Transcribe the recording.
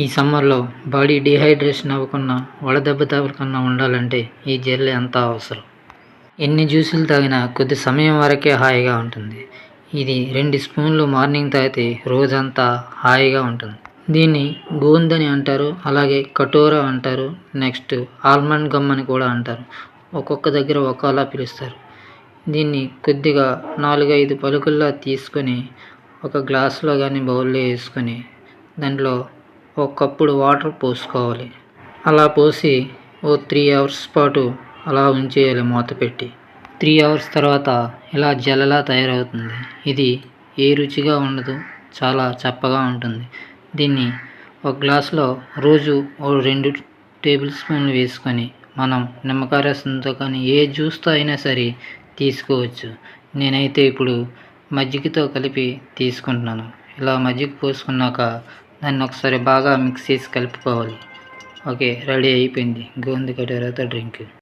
ఈ సమ్మర్లో body dehydration అవ్వకుండా వడదెబ్బ తగలకుండా ఉండాలంటే ఈ జెల్ అంతా అవసరం. ఎన్ని జ్యూసులు తాగినా కొద్ది సమయం వరకే హాయిగా ఉంటుంది. ఇది రెండు స్పూన్లు మార్నింగ్ తాగితే రోజంతా హాయిగా ఉంటుంది. దీన్ని గోందని అంటారు అలాగే కటోరా అంటారు నెక్స్ట్ ఆల్మండ్ గమ్ అని కూడా అంటారు. ఒక్కొక్క దగ్గర ఒకలా పిలుస్తారు. దీన్ని కొద్దిగా నాలుగైదు పలుకుల్లా తీసుకొని ఒక గ్లాసులో కానీ బౌల్లో వేసుకొని దాంట్లో ఒక కప్పుడు వాటర్ పోసుకోవాలి. అలా పోసి ఓ త్రీ అవర్స్ పాటు అలా ఉంచేయాలి మూత పెట్టి. త్రీ అవర్స్ తర్వాత ఇలా జల్లలా తయారవుతుంది. ఇది ఏ రుచిగా ఉండదు చాలా చప్పగా ఉంటుంది. దీన్ని ఒక గ్లాసులో రోజు ఓ రెండు టేబుల్ స్పూన్లు వేసుకొని మనం నిమ్మకాయ రసంతో కానీ ఏ జ్యూస్తో అయినా సరే తీసుకోవచ్చు. నేనైతే ఇప్పుడు మజ్జిగతో కలిపి తీసుకుంటున్నాను. ఇలా మజ్జిగ పోసుకున్నాక దాన్ని ఒకసారి బాగా మిక్స్ చేసి కలుపుకోవాలి. ఓకే రెడీ అయిపోయింది. గోంది కటోరాతో డ్రింక్.